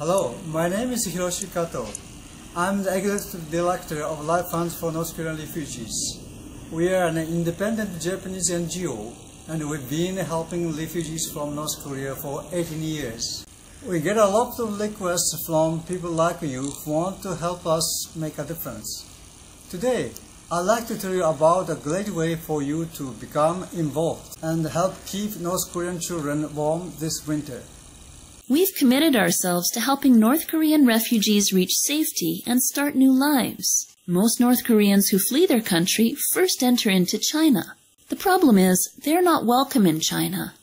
Hello, my name is Hiroshi Kato. I'm the executive director of Life Funds for North Korean Refugees. We are an independent Japanese NGO and we've been helping refugees from North Korea for 18 years. We get a lot of requests from people like you who want to help us make a difference. Today, I'd like to tell you about a great way for you to become involved and help keep North Korean children warm this winter. We've committed ourselves to helping North Korean refugees reach safety and start new lives. Most North Koreans who flee their country first enter into China. The problem is, they're not welcome in China.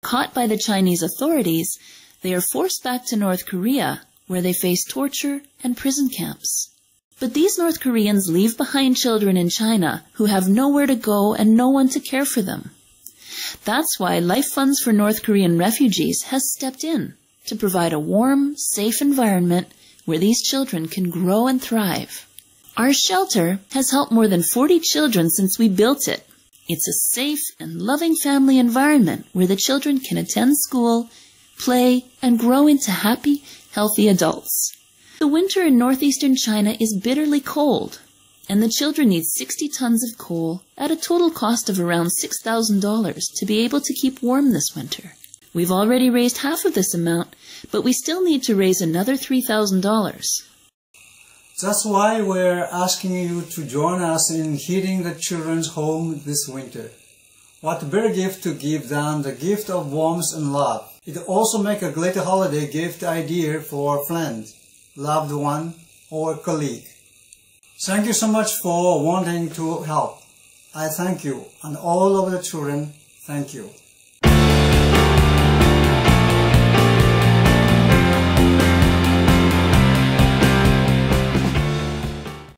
Caught by the Chinese authorities, they are forced back to North Korea, where they face torture and prison camps. But these North Koreans leave behind children in China who have nowhere to go and no one to care for them. That's why Life Funds for North Korean Refugees has stepped in to provide a warm, safe environment where these children can grow and thrive. Our shelter has helped more than 40 children since we built it. It's a safe and loving family environment where the children can attend school, play, and grow into happy, healthy adults. The winter in northeastern China is bitterly cold, and the children need 60 tons of coal at a total cost of around $6,000 to be able to keep warm this winter. We've already raised half of this amount, but we still need to raise another $3,000. That's why we're asking you to join us in heating the children's home this winter. What better gift to give than the gift of warmth and love. It also make a great holiday gift idea for a friend loved one, or colleague. Thank you so much for wanting to help. I thank you, and all of the children, thank you.